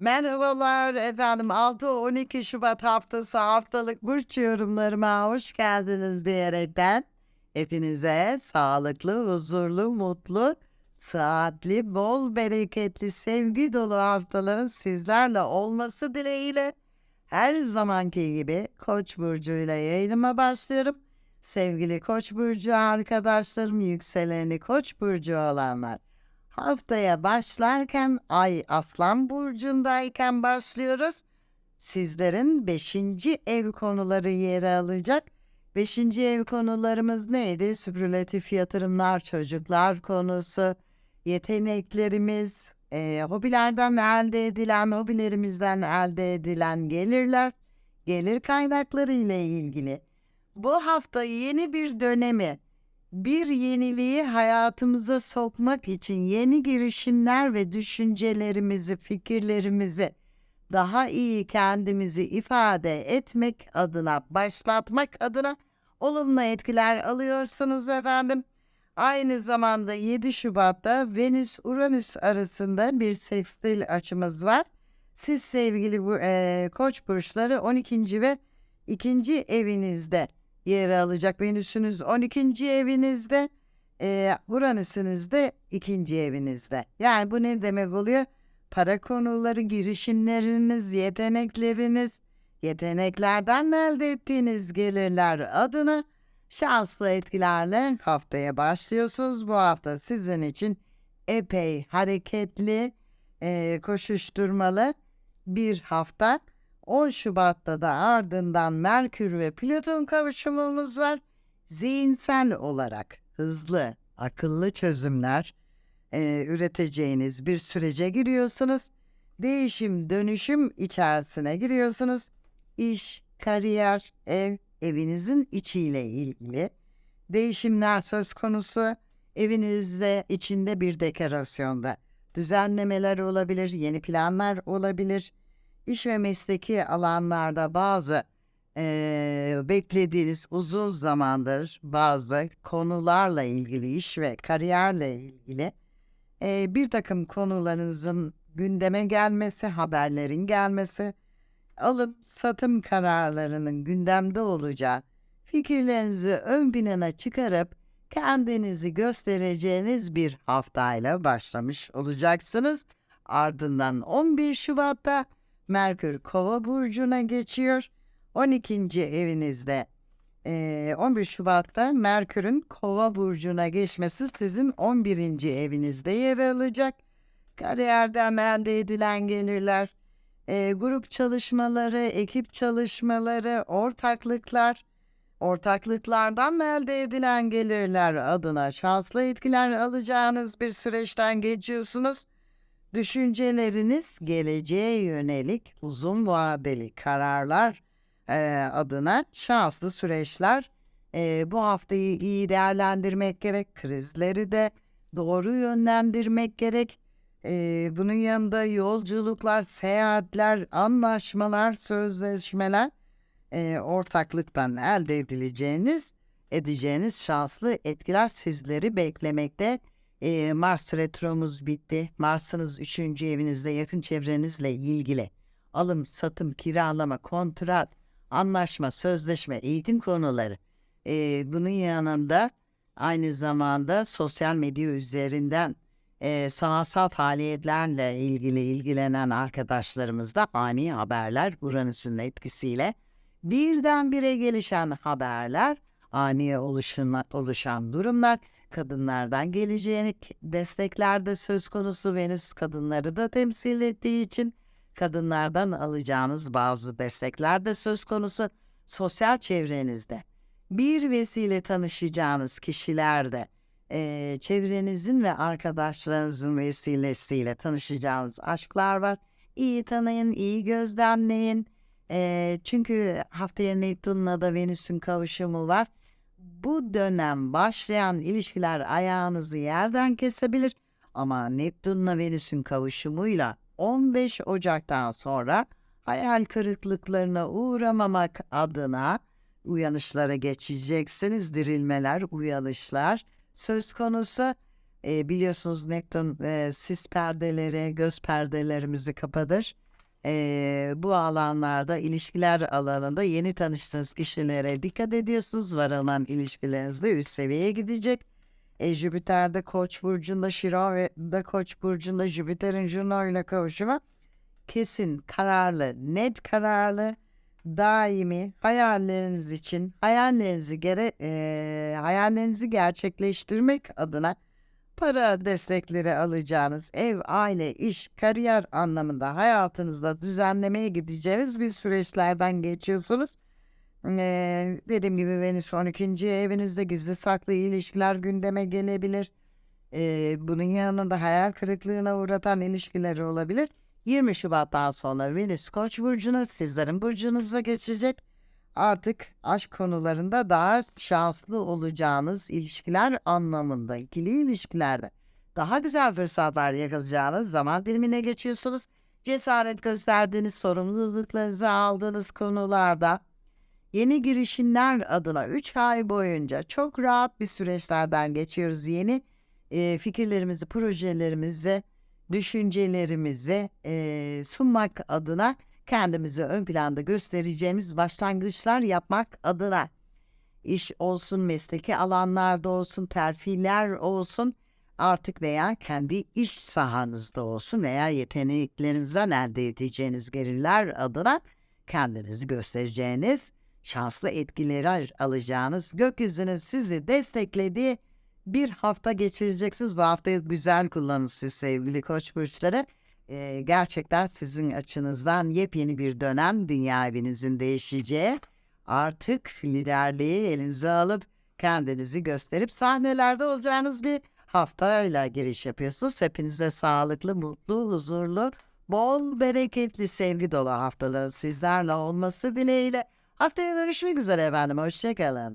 Merhabalar efendim 6-12 Şubat haftası haftalık burç yorumlarıma hoş geldiniz diyerekten hepinize sağlıklı, huzurlu, mutlu, saatli, bol bereketli, sevgi dolu haftaların sizlerle olması dileğiyle her zamanki gibi Koç burcuyla yayınıma başlıyorum. Sevgili Koç burcu arkadaşlarım, yükseleni Koç burcu olanlar Haftaya başlarken Ay Aslan Burcu'ndayken başlıyoruz. Sizlerin 5. ev konuları yeri alacak. 5. ev konularımız neydi? Süpürlatif yatırımlar, çocuklar konusu, yeteneklerimiz, e, hobilerden elde edilen, hobilerimizden elde edilen gelirler, gelir kaynakları ile ilgili. Bu hafta yeni bir dönemi, bir yeniliği hayatımıza sokmak için yeni girişimler ve düşüncelerimizi, fikirlerimizi daha iyi kendimizi ifade etmek adına, başlatmak adına olumlu etkiler alıyorsunuz efendim. Aynı zamanda 7 Şubat'ta Venüs-Uranüs arasında bir sekstil açımız var. Siz sevgili bu, e, koç burçları 12. ve 2. evinizde yer alacak. Venüs'ünüz 12. evinizde, e, Uranüs'ünüz de 2. evinizde. Yani bu ne demek oluyor? Para konuları, girişimleriniz, yetenekleriniz, yeteneklerden elde ettiğiniz gelirler adına şanslı etkilerle haftaya başlıyorsunuz. Bu hafta sizin için epey hareketli, e, koşuşturmalı bir hafta. 10 Şubat'ta da ardından Merkür ve Plüton kavuşumumuz var. Zihinsel olarak hızlı, akıllı çözümler e, üreteceğiniz bir sürece giriyorsunuz. Değişim, dönüşüm içerisine giriyorsunuz. İş, kariyer, ev, evinizin içiyle ilgili değişimler söz konusu. Evinizde içinde bir dekorasyonda düzenlemeler olabilir, yeni planlar olabilir iş ve mesleki alanlarda bazı eee, beklediğiniz uzun zamandır bazı konularla ilgili iş ve kariyerle ilgili eee, bir takım konularınızın gündeme gelmesi, haberlerin gelmesi, alım satım kararlarının gündemde olacağı, fikirlerinizi ön plana çıkarıp kendinizi göstereceğiniz bir haftayla başlamış olacaksınız. Ardından 11 Şubat'ta Merkür Kova burcuna geçiyor. 12. evinizde eee, 11 Şubat'ta Merkür'ün Kova burcuna geçmesi sizin 11. evinizde yer alacak. Kariyerden elde edilen gelirler, eee, grup çalışmaları, ekip çalışmaları, ortaklıklar, ortaklıklardan elde edilen gelirler adına şanslı etkiler alacağınız bir süreçten geçiyorsunuz. Düşünceleriniz geleceğe yönelik uzun vadeli kararlar eee, adına şanslı süreçler. Eee, bu haftayı iyi değerlendirmek gerek. Krizleri de doğru yönlendirmek gerek. Eee, bunun yanında yolculuklar, seyahatler, anlaşmalar, sözleşmeler, eee, ortaklıktan elde edileceğiniz, edeceğiniz şanslı etkiler sizleri beklemekte. Eee, Mars retromuz bitti. Mars'ınız 3. evinizde yakın çevrenizle ilgili alım, satım, kiralama, kontrat, anlaşma, sözleşme, eğitim konuları. Eee, bunun yanında aynı zamanda sosyal medya üzerinden eee, sanatsal faaliyetlerle ilgili ilgilenen arkadaşlarımızda ani haberler Uranüs'ün etkisiyle birdenbire gelişen haberler, ani oluşan, oluşan durumlar kadınlardan gelecek destekler de söz konusu Venüs kadınları da temsil ettiği için kadınlardan alacağınız bazı destekler de söz konusu sosyal çevrenizde. Bir vesile tanışacağınız kişilerde eee, çevrenizin ve arkadaşlarınızın vesilesiyle tanışacağınız aşklar var. İyi tanıyın, iyi gözlemleyin. Eee, çünkü haftaya Neptun'la da Venüs'ün kavuşumu var bu dönem başlayan ilişkiler ayağınızı yerden kesebilir ama Neptün'le Venüs'ün kavuşumuyla 15 Ocak'tan sonra hayal kırıklıklarına uğramamak adına uyanışlara geçeceksiniz. Dirilmeler, uyanışlar söz konusu. E, biliyorsunuz Neptün e, sis perdeleri, göz perdelerimizi kapatır. Eee, bu alanlarda ilişkiler alanında yeni tanıştığınız kişilere dikkat ediyorsunuz. Var olan ilişkileriniz de üst seviyeye gidecek. E, Jüpiter'de Koç burcunda, de Koç burcunda Jüpiter'in Juno ile kavuşumu kesin, kararlı, net kararlı, daimi hayalleriniz için hayallerinizi gere eee, hayallerinizi gerçekleştirmek adına para destekleri alacağınız ev, aile, iş, kariyer anlamında hayatınızda düzenlemeye gideceğiniz bir süreçlerden geçiyorsunuz. Eee, dediğim gibi Venüs 12. evinizde gizli saklı ilişkiler gündeme gelebilir. Eee, bunun yanında hayal kırıklığına uğratan ilişkiler olabilir. 20 Şubat'tan sonra Venüs Koç burcuna sizlerin burcunuza geçecek. Artık aşk konularında daha şanslı olacağınız ilişkiler anlamında, ikili ilişkilerde daha güzel fırsatlar yakalayacağınız zaman dilimine geçiyorsunuz. Cesaret gösterdiğiniz, sorumluluklarınızı aldığınız konularda yeni girişimler adına 3 ay boyunca çok rahat bir süreçlerden geçiyoruz. Yeni e, fikirlerimizi, projelerimizi, düşüncelerimizi e, sunmak adına kendimizi ön planda göstereceğimiz başlangıçlar yapmak adına iş olsun, mesleki alanlarda olsun, terfiler olsun artık veya kendi iş sahanızda olsun veya yeteneklerinizden elde edeceğiniz gelirler adına kendinizi göstereceğiniz, şanslı etkileri alacağınız, gökyüzünün sizi desteklediği bir hafta geçireceksiniz. Bu haftayı güzel kullanın siz sevgili koç burçları. Ee, gerçekten sizin açınızdan yepyeni bir dönem dünya evinizin değişeceği. Artık liderliği elinize alıp kendinizi gösterip sahnelerde olacağınız bir haftayla giriş yapıyorsunuz. Hepinize sağlıklı, mutlu, huzurlu, bol, bereketli, sevgi dolu haftaların sizlerle olması dileğiyle. Haftaya görüşmek üzere efendim. Hoşçakalın.